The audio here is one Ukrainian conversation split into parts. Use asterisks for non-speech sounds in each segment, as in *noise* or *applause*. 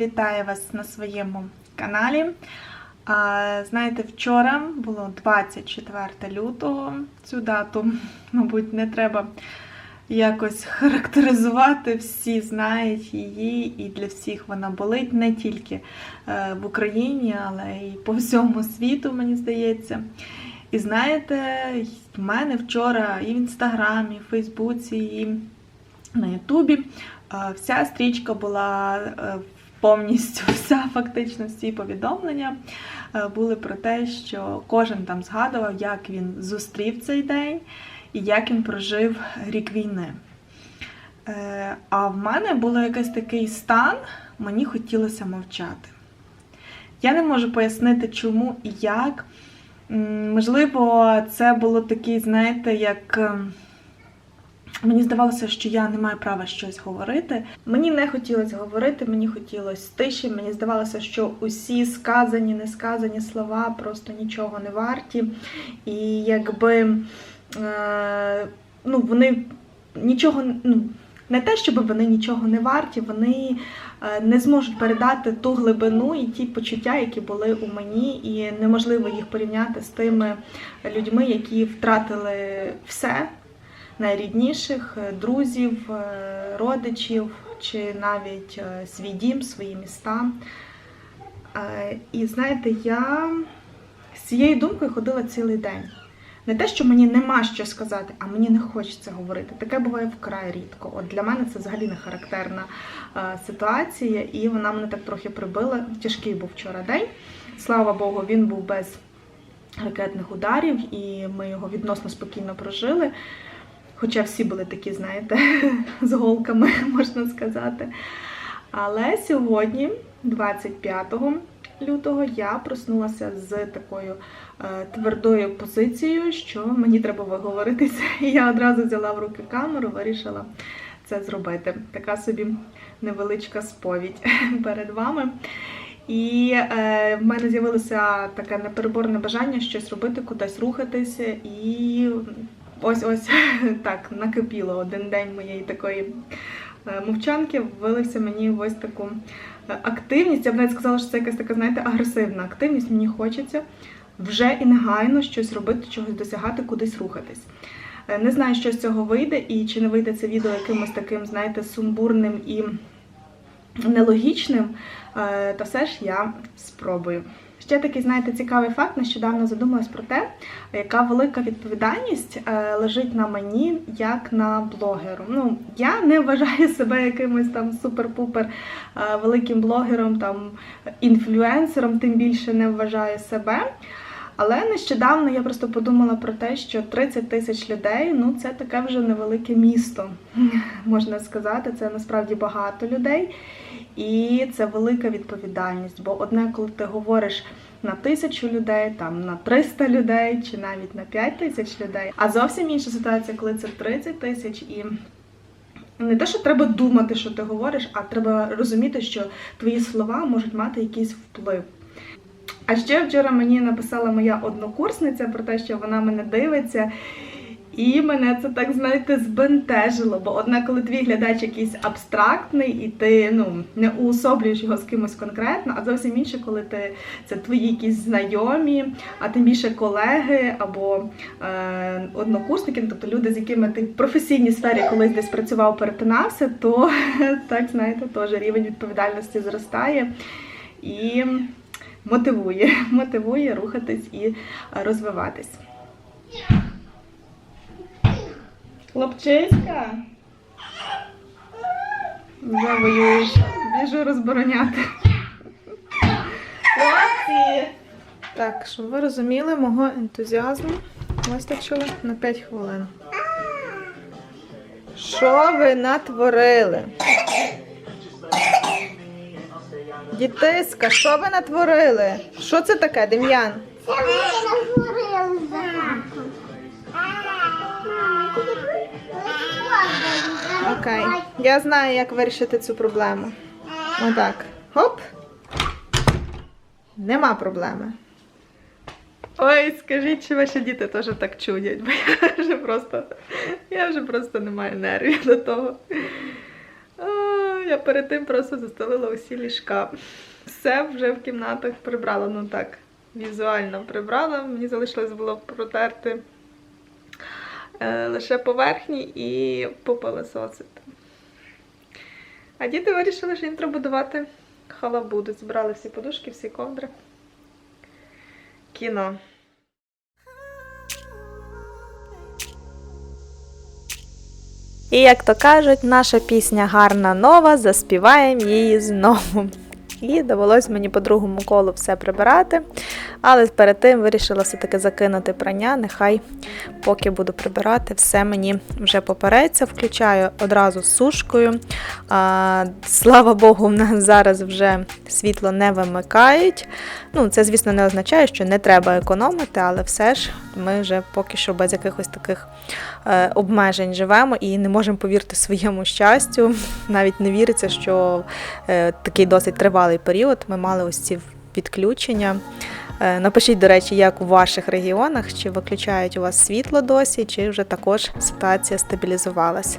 Вітаю вас на своєму каналі. Знаєте, вчора було 24 лютого. Цю дату, *laughs* мабуть, не треба якось характеризувати. Всі знають її, і для всіх вона болить не тільки е, в Україні, але й по всьому світу, мені здається. І знаєте, в мене вчора і в інстаграмі, і в Фейсбуці, і на Ютубі е, вся стрічка була е, повністю, *laughs* вся фактично всі повідомлення е, були про те, що кожен там згадував, як він зустрів цей день і як він прожив рік війни. Е, А в мене був якийсь такий стан, мені хотілося мовчати. Я не можу пояснити, чому і як. Можливо, це було такий, знаєте, як. Мені здавалося, що я не маю права щось говорити. Мені не хотілося говорити, мені хотілося тиші. Мені здавалося, що усі сказані, несказані слова просто нічого не варті. І якби е, ну, вони нічого ну, не те, щоб вони нічого не варті, вони е, не зможуть передати ту глибину і ті почуття, які були у мені, і неможливо їх порівняти з тими людьми, які втратили все найрідніших, е, друзів, е, родичів чи навіть е, свій дім, свої міста. І знаєте, я з цією думкою ходила цілий день. Не те, що мені нема що сказати, а мені не хочеться говорити. Таке буває вкрай рідко. От для мене це взагалі не характерна ситуація, і вона мене так трохи прибила. Тяжкий був вчора день. Слава Богу, він був без ракетних ударів, і ми його відносно спокійно прожили. Хоча всі були такі, знаєте, *laughs* з голками, *laughs* можна сказати. Але сьогодні, 25 лютого, я проснулася з такою е, твердою позицією, що мені треба виговоритися. *laughs* І я одразу взяла в руки камеру, вирішила це зробити. Така собі невеличка сповідь перед вами. І е, в мене з'явилося таке непереборне бажання щось робити, кудись рухатися. І ось ось *laughs* так накипіло один день моєї такої е, мовчанки, вилився мені ось таку е, активність. Я б навіть сказала, що це якась така, знаєте, агресивна активність. Мені хочеться вже і негайно щось робити, чогось досягати, кудись рухатись. Е, Не знаю, що з цього вийде, і чи не вийде це відео якимось таким, знаєте, сумбурним і нелогічним, та все ж я спробую. Ще такий, знаєте, цікавий факт. Нещодавно задумалась про те, яка велика відповідальність е, лежить на мені як на блогеру. Ну, я не вважаю себе якимось там супер-пупер е, великим блогером, там інфлюенсером, тим більше не вважаю себе. Але нещодавно я просто подумала про те, що 30 тисяч людей ну це таке вже невелике місто, *laughs* можна сказати. Це насправді багато людей, і це велика відповідальність. Бо одне, коли ти говориш на тисячу людей, там на 300 людей, чи навіть на 5 тисяч людей, а зовсім інша ситуація, коли це 30 тисяч і. Не те, що треба думати, що ти говориш, а треба розуміти, що твої слова можуть мати якийсь вплив. А ще вчора мені написала моя однокурсниця про те, що вона мене дивиться. І мене це так, знаєте, збентежило. Бо одне, коли твій глядач якийсь абстрактний, і ти ну, не уособлюєш його з кимось конкретно, а зовсім інше, коли ти це твої якісь знайомі, а тим більше колеги або е, однокурсники, ну, тобто люди, з якими ти в професійній сфері колись десь працював, перетинався, то *laughs* так, знаєте, теж рівень відповідальності зростає. І мотивує, *laughs* мотивує рухатись і розвиватись. Хлопчиська. Вже воюєш. Біжу розбороняти. Хлопці! Так, щоб ви розуміли, мого ентузіазму вистачило на 5 хвилин. Що ви натворили? Дітиська, що ви натворили? Що це таке, Дем'ян? Це ми говорили Окей. Я знаю, як вирішити цю проблему. Отак. Хоп. Нема проблеми. Ой, скажіть, чи ваші діти теж так чудять, бо я вже просто, я вже просто не маю нервів до того. Ой, я перед тим просто застелила усі ліжка. Все вже в кімнатах прибрала. Ну так, візуально прибрала. Мені залишилось було протерти лише поверхні і попилососити. А діти вирішили, що їм треба будувати халабуду. Збирали всі подушки, всі ковдри. Кіно. І як то кажуть, наша пісня гарна нова, заспіваємо її знову. І довелось мені по другому колу все прибирати. Але перед тим вирішила все-таки закинути прання. Нехай поки буду прибирати, все мені вже попереться. Включаю одразу з сушкою. А, слава Богу, в нас зараз вже світло не вимикають. Ну, це, звісно, не означає, що не треба економити, але все ж ми вже поки що без якихось таких е, обмежень живемо і не можемо повірити своєму щастю. Навіть не віриться, що е, такий досить тривалий період ми мали ось ці відключення. Е, Напишіть, до речі, як у ваших регіонах, чи виключають у вас світло досі, чи вже також ситуація стабілізувалась.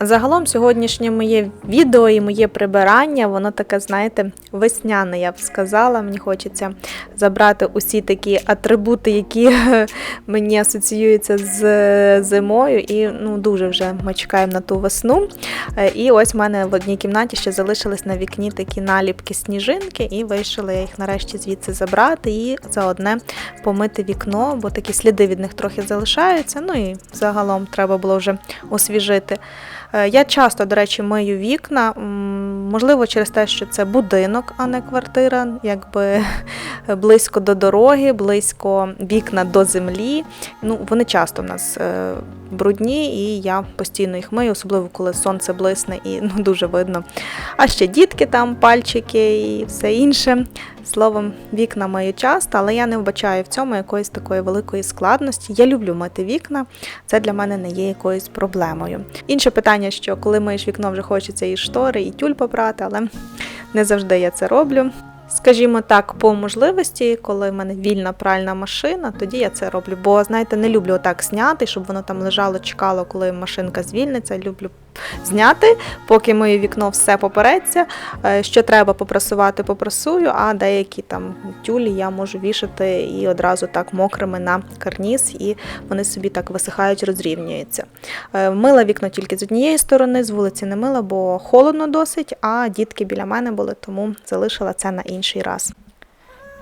Загалом сьогоднішнє моє відео і моє прибирання, воно таке, знаєте, весняне, я б сказала. Мені хочеться забрати усі такі атрибути, які *laughs* мені асоціюються з зимою, і ну, дуже вже ми чекаємо на ту весну. Е, І ось в мене в одній кімнаті ще залишились на вікні такі наліпки сніжинки, і вирішила я їх нарешті звідси забрати і заодне помити вікно, бо такі сліди від них трохи залишаються. Ну і загалом треба було вже освіжити. Е, Я часто, до речі, мию вікна, можливо, через те, що це будинок, а не квартира, якби *laughs* близько до дороги, близько вікна до землі. Ну, вони часто в нас е, брудні, і я постійно їх мию, особливо коли сонце блисне і ну, дуже видно. А ще дітки там, пальчики і все інше. Словом, вікна мию часто, але я не вбачаю в цьому якоїсь такої великої складності. Я люблю мити вікна, це для мене не є якоюсь проблемою. Інше питання, що коли миєш вікно, вже хочеться і штори, і тюль попрати, але не завжди я це роблю. Скажімо так, по можливості, коли в мене вільна пральна машина, тоді я це роблю. Бо, знаєте, не люблю отак зняти, щоб воно там лежало, чекало, коли машинка звільниться. Люблю зняти, поки моє вікно все попереться. Е, Що треба попрасувати, попрасую, а деякі там тюлі я можу вішати і одразу так мокрими на карніз, і вони собі так висихають, розрівнюються. Е, Мила вікно тільки з однієї сторони, з вулиці не мила, бо холодно досить, а дітки біля мене були, тому залишила це на інший раз.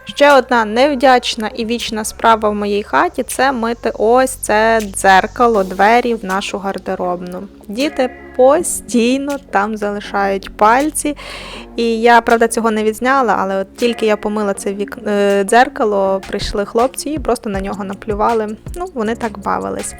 Ще одна невдячна і вічна справа в моїй хаті це мити ось це дзеркало, двері в нашу гардеробну. Діти постійно там залишають пальці. І я, правда, цього не відзняла, але от тільки я помила це вік... е, дзеркало, прийшли хлопці і просто на нього наплювали. Ну, вони так бавились.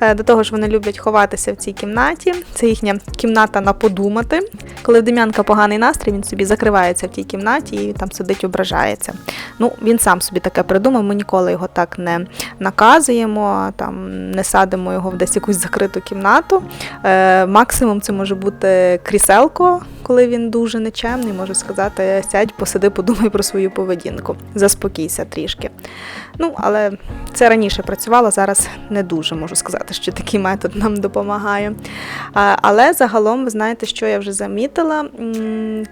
Е, До того ж, вони люблять ховатися в цій кімнаті. Це їхня кімната на подумати. Коли в Дем'янка поганий настрій, він собі закривається в тій кімнаті і там сидить, ображається. Ну, він сам собі таке придумав. Ми ніколи його так не наказуємо, там не садимо його в десь якусь закриту кімнату. Е, максимум це може бути кріселко, коли він дуже нечемний, може сказати, сядь, посиди, подумай про свою поведінку. Заспокійся трішки. Ну, але це раніше працювало, зараз не дуже можу сказати, що такий метод нам допомагає. Але загалом, ви знаєте, що я вже замітила,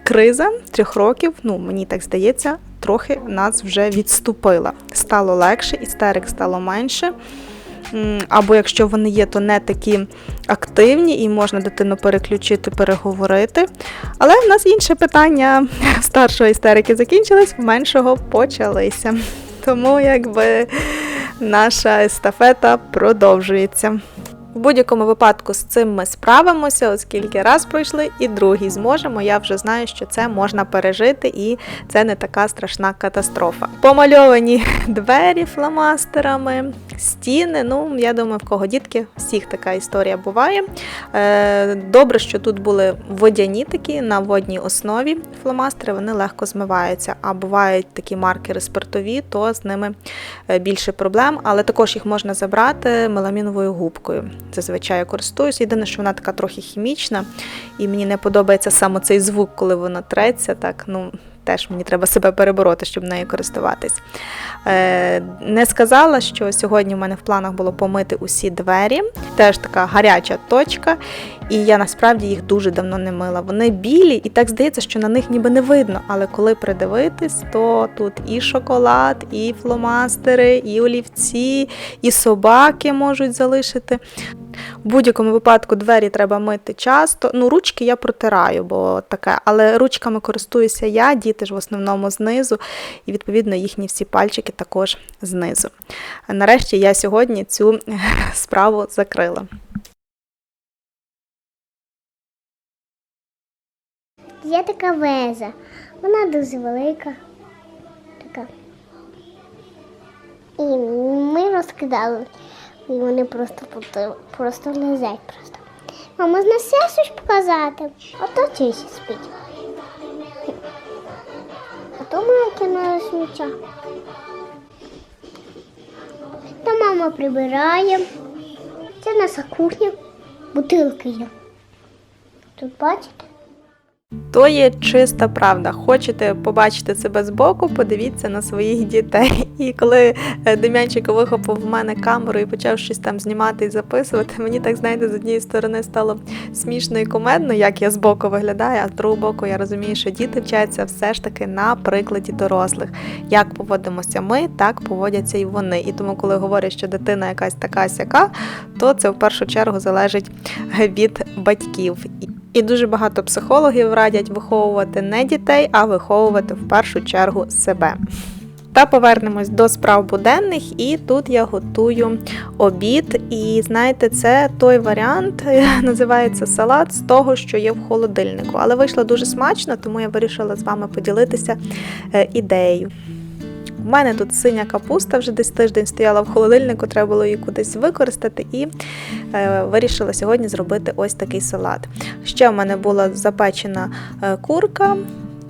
криза трьох років, ну мені так здається, трохи нас вже відступила. Стало легше, істерик стало менше. Або якщо вони є, то не такі активні і можна дитину переключити, переговорити. Але в нас інше питання. *laughs* старшої істерики закінчились, меншого почалися. Тому якби наша естафета продовжується. В будь-якому випадку з цим ми справимося, оскільки раз пройшли і другий зможемо. Я вже знаю, що це можна пережити, і це не така страшна катастрофа. Помальовані *laughs* двері фломастерами, стіни. Ну, я думаю, в кого дітки, всіх така історія буває. Е, Добре, що тут були водяні такі на водній основі фломастери, вони легко змиваються. А бувають такі маркери спиртові, то з ними е, більше проблем, але також їх можна забрати меламіновою губкою. Зазвичай користуюсь. Єдине, що вона така трохи хімічна, і мені не подобається саме цей звук, коли вона треться. Так, ну теж мені треба себе перебороти, щоб нею користуватись. Е, не сказала, що сьогодні в мене в планах було помити усі двері. Теж така гаряча точка. І я насправді їх дуже давно не мила. Вони білі, і так здається, що на них ніби не видно. Але коли придивитись, то тут і шоколад, і фломастери, і олівці, і собаки можуть залишити. В будь-якому випадку двері треба мити часто. Ну, ручки я протираю, бо таке, але ручками користуюся я, діти ж в основному знизу, і відповідно їхні всі пальчики також знизу. Нарешті я сьогодні цю *laughs* справу закрила. Є така веза. Вона дуже велика. Така. І ми розкидали. І вони просто просто лежать просто. А можна ще щось показати? А то тіші спить. А то ми кинули сміття. Та мама прибирає. Це наша кухня. Бутилки є. Тут бачите? То є чиста правда. Хочете побачити себе збоку, подивіться на своїх дітей. *laughs* І коли е, Дем'янчик вихопив в мене камеру і почав щось там знімати і записувати, *laughs* мені так знаєте, з однієї сторони стало смішно і кумедно, як я збоку виглядаю, а з другого боку я розумію, що діти вчаться все ж таки на прикладі дорослих. Як поводимося ми, так поводяться і вони. І тому, коли говорять, що дитина якась така сяка, то це в першу чергу залежить від батьків. І дуже багато психологів радять виховувати не дітей, а виховувати в першу чергу себе. Та повернемось до справ буденних, і тут я готую обід. І знаєте, це той варіант, *laughs* називається салат з того, що є в холодильнику. Але вийшло дуже смачно, тому я вирішила з вами поділитися е, ідеєю. У мене тут синя капуста вже десь тиждень стояла в холодильнику, треба було її кудись використати, і е, вирішила сьогодні зробити ось такий салат. Ще в мене була запечена е, курка.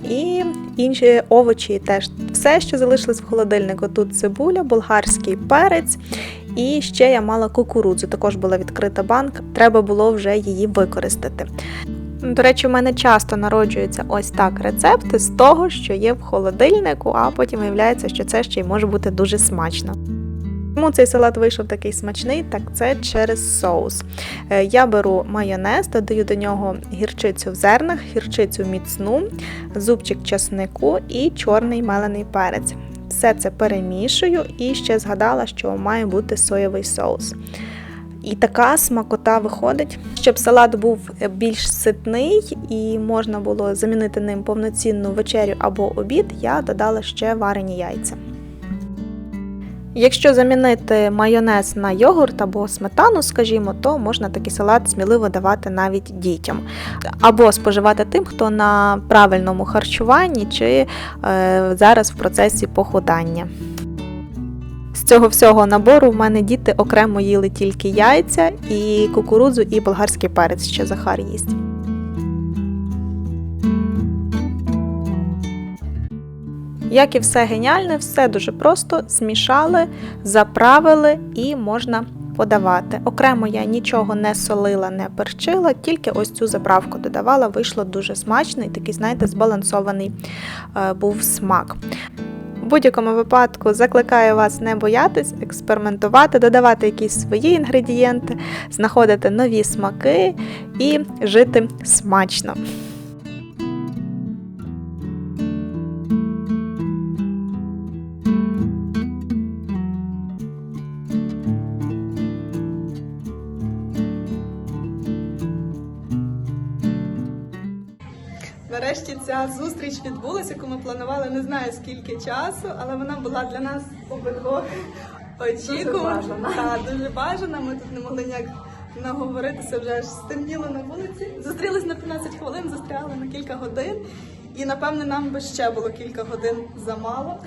І інші овочі теж все, що залишилось в холодильнику. Тут цибуля, болгарський перець, і ще я мала кукурудзу. Також була відкрита банка. Треба було вже її використати. До речі, у мене часто народжуються ось так рецепти з того, що є в холодильнику, а потім виявляється, що це ще й може бути дуже смачно. Чому цей салат вийшов такий смачний? Так це через соус. Е, Я беру майонез, додаю до нього гірчицю в зернах, гірчицю міцну, зубчик часнику і чорний мелений перець. Все це перемішую і ще згадала, що має бути соєвий соус. І така смакота виходить, щоб салат був більш ситний і можна було замінити ним повноцінну вечерю або обід, я додала ще варені яйця. Якщо замінити майонез на йогурт або сметану, скажімо, то можна такий салат сміливо давати навіть дітям. Або споживати тим, хто на правильному харчуванні чи е, зараз в процесі похудання. Цього всього набору в мене діти окремо їли тільки яйця і кукурудзу, і болгарський перець ще Захар їсть. Як і все геніальне, все дуже просто змішали, заправили і можна подавати. Окремо я нічого не солила, не перчила, тільки ось цю заправку додавала, вийшло дуже смачно і такий, знаєте, збалансований е, був смак. В будь-якому випадку закликаю вас не боятись, експериментувати, додавати якісь свої інгредієнти, знаходити нові смаки і жити смачно. Нарешті ця зустріч відбулася, яку ми планували не знаю скільки часу, але вона була для нас обидвох очікувана. Та, дуже бажана. Ми тут не могли ніяк наговоритися, вже аж стемніло на вулиці. Зустрілись на 15 хвилин, застряли на кілька годин. І напевне нам би ще було кілька годин замало.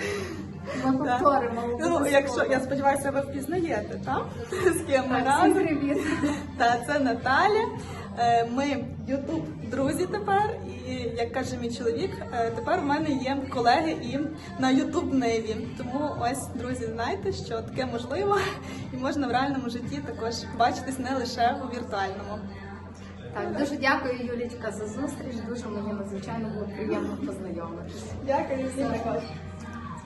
Ми повторимо. Ну, якщо я сподіваюся, ви впізнаєте, так? З ким ми разом. привіт. Та це Наталя. Е, Ми Ютуб друзі тепер, і як каже мій чоловік, е, тепер в мене є колеги і на Ютуб Неві. Тому ось друзі, знайте, що таке можливо, і можна в реальному житті також бачитись не лише у віртуальному. Так, дуже дякую, Юлічка, за зустріч. Дуже мені надзвичайно було приємно познайомитися. Дякую всім також.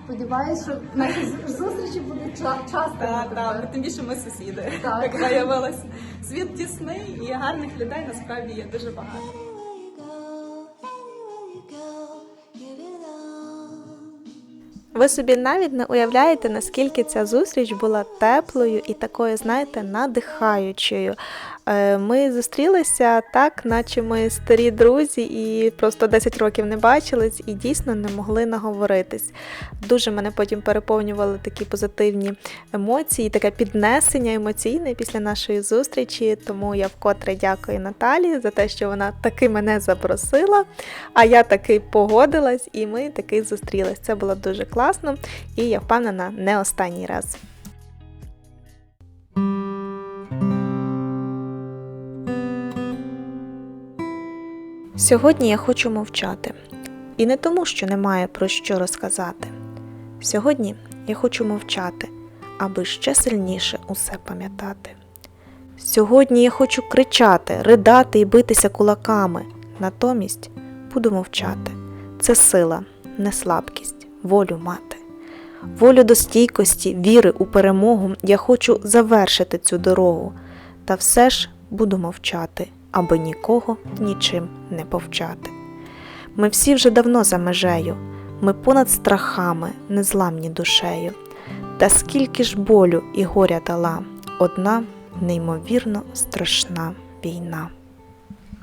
Сподіваюсь, що наші зустрічі будуть часто. Так, так, тим більше ми сусіди. Так. Як виявилось. Світ тісний і гарних людей насправді є дуже багато. Ви собі навіть не уявляєте, наскільки ця зустріч була теплою і такою, знаєте, надихаючою. Е, Ми зустрілися так, наче ми старі друзі, і просто 10 років не бачились і дійсно не могли наговоритись. Дуже мене потім переповнювали такі позитивні емоції, таке піднесення емоційне після нашої зустрічі. Тому я вкотре дякую Наталі за те, що вона таки мене запросила. А я таки погодилась, і ми таки зустрілись. Це було дуже класно, і я впевнена, не останній раз. Сьогодні я хочу мовчати. І не тому, що немає про що розказати. Сьогодні я хочу мовчати, аби ще сильніше усе пам'ятати. Сьогодні я хочу кричати, ридати і битися кулаками. Натомість буду мовчати. Це сила, не слабкість, волю мати. Волю до стійкості, віри у перемогу я хочу завершити цю дорогу. Та все ж буду мовчати, аби нікого нічим не повчати. Ми всі вже давно за межею, ми понад страхами, незламні душею. Та скільки ж болю і горя дала одна неймовірно страшна війна.